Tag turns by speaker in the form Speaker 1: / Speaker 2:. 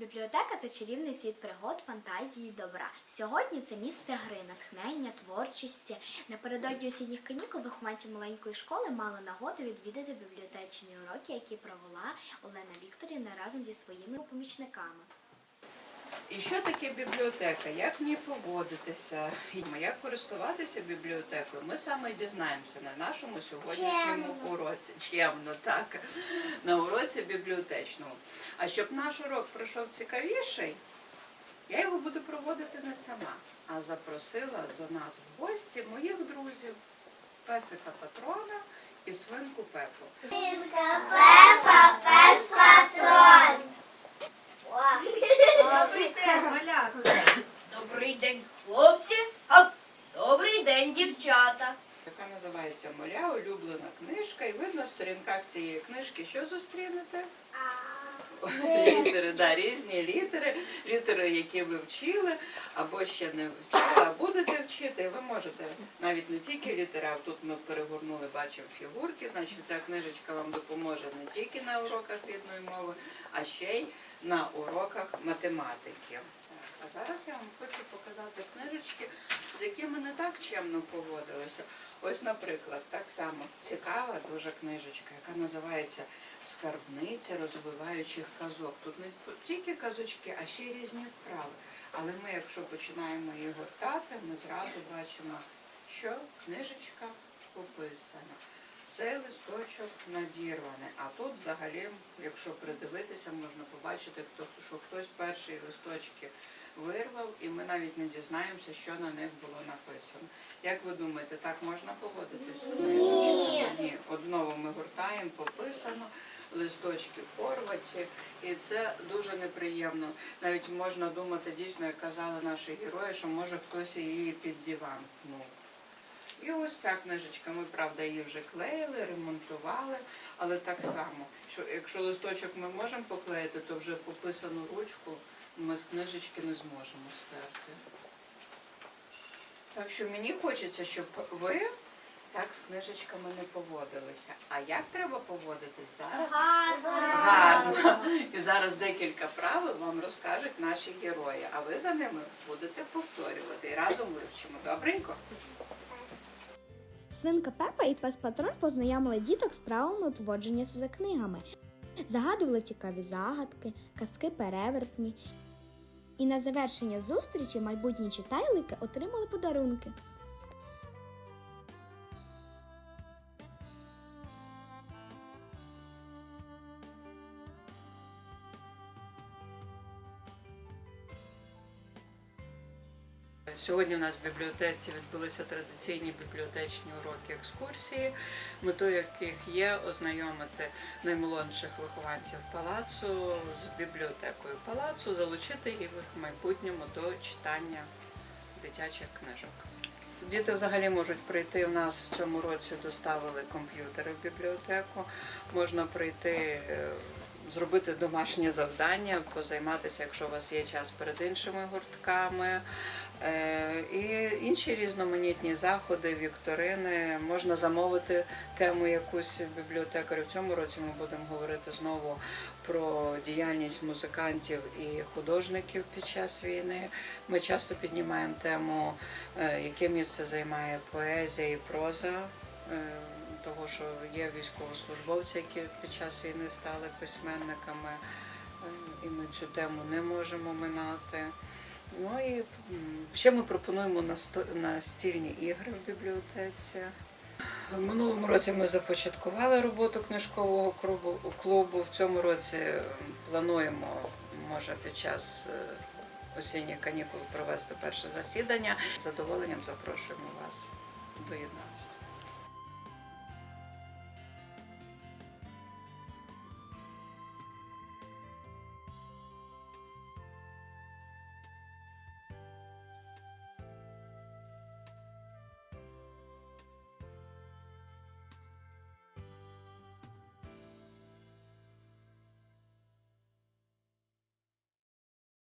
Speaker 1: Бібліотека це чарівний світ пригод, фантазії, добра. Сьогодні це місце гри, натхнення, творчості. Напередодні осінніх канікул вихованці маленької школи мали нагоду відвідати бібліотечні уроки, які провела Олена Вікторівна разом зі своїми помічниками.
Speaker 2: І що таке бібліотека? Як в ній поводитися? Як користуватися бібліотекою? Ми саме дізнаємося на нашому сьогоднішньому уроці. Чемно, так. На уроці бібліотечному. А щоб наш урок пройшов цікавіший, я його буду проводити не сама, а запросила до нас в гості моїх друзів, песика Патрона і свинку Пепу.
Speaker 3: Свинка Пепа, пес патрон.
Speaker 2: Називається Моя улюблена книжка, і ви на сторінках цієї книжки що зустрінете? Літери, да, різні літери, літери, які ви вчили, або ще не вчили, а будете вчити. І ви можете навіть не тільки літери, а тут ми перегорнули, бачимо фігурки, значить ця книжечка вам допоможе не тільки на уроках рідної мови, а ще й на уроках математики. А зараз я вам хочу показати книжечки, з якими не так чемно поводилися. Ось, наприклад, так само цікава дуже книжечка, яка називається Скарбниця розвиваючих казок. Тут не тільки казочки, а ще й різні вправи. Але ми, якщо починаємо її гортати, ми зразу бачимо, що книжечка пописана. Цей листочок надірваний, а тут взагалі, якщо придивитися, можна побачити, що хтось перші листочки вирвав, і ми навіть не дізнаємося, що на них було написано. Як ви думаєте, так можна поводитися?
Speaker 3: Ні.
Speaker 2: Ні. От знову ми гуртаємо, пописано, листочки порваті, і це дуже неприємно. Навіть можна думати, дійсно, як казали наші герої, що може хтось її під диван пнув. І ось ця книжечка, ми, правда, її вже клеїли, ремонтували, але так само, що якщо листочок ми можемо поклеїти, то вже пописану ручку ми з книжечки не зможемо стерти. Так що мені хочеться, щоб ви так з книжечками не поводилися. А як треба поводитись зараз? Гарно. І зараз декілька правил вам розкажуть наші герої, а ви за ними будете повторювати і разом вивчимо. Добренько?
Speaker 1: Свинка Пепа і пес Патрон познайомили діток з правилами поводження за книгами, загадували цікаві загадки, казки перевертні. І на завершення зустрічі майбутні читайлики отримали подарунки.
Speaker 2: Сьогодні у нас в бібліотеці відбулися традиційні бібліотечні уроки екскурсії, метою яких є ознайомити наймолодших вихованців палацу з бібліотекою палацу, залучити їх в майбутньому до читання дитячих книжок. Діти взагалі можуть прийти в нас в цьому році, доставили комп'ютери в бібліотеку. Можна прийти, е, зробити домашнє завдання, позайматися, якщо у вас є час перед іншими гуртками. Е, І інші різноманітні заходи, вікторини. Можна замовити тему якусь бібліотекарю. В цьому році ми будемо говорити знову про діяльність музикантів і художників під час війни. Ми часто піднімаємо тему, е, яке місце займає поезія і проза. Того, що є військовослужбовці, які під час війни стали письменниками, е, і ми цю тему не можемо минати. Ну і ще ми пропонуємо настільні ігри в бібліотеці. Минулому році ми започаткували роботу книжкового клубу. клубу. В цьому році плануємо, може, під час е, осінніх канікул провести перше засідання. З задоволенням запрошуємо вас доєднатися.